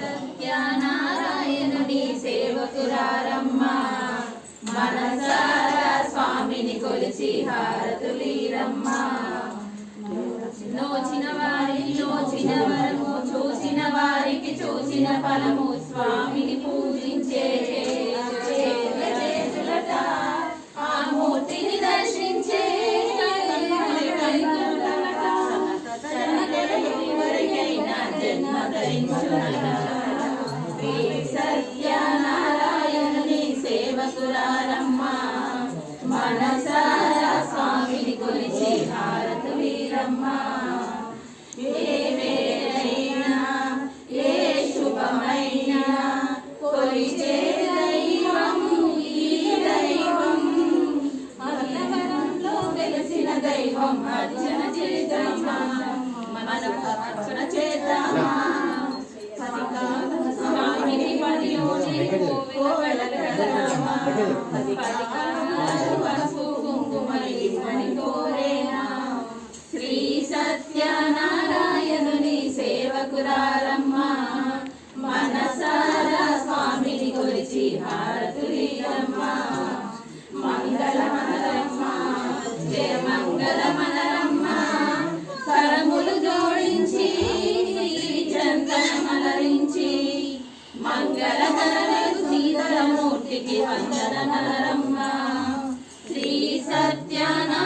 సత్యనారాయణుని సేవకురారమ్మా. మనసారా స్వామిని కొలిచి హారతులీరమ్మా. నోచిన వారికి నోచిన వరము చూసిన వారికి చూసిన ఫలము స్వామిని పూజించే ఆ మూర్తిని దర్శించే జన్మ ధరించునట. సేవకురారమ్మా మనసారా స్వామిని కొలిచి ఏ ఏ శుభమైనా కొలిచే దైవం ఈ దైవం. అన్నవరంలో దైవం అర్చన చేద్దామా? కోవెలకు వెళదామా. పది కాలాలు పసుపు సీతలమూర్తికి వందనమలరమ్మా శ్రీ సత్యన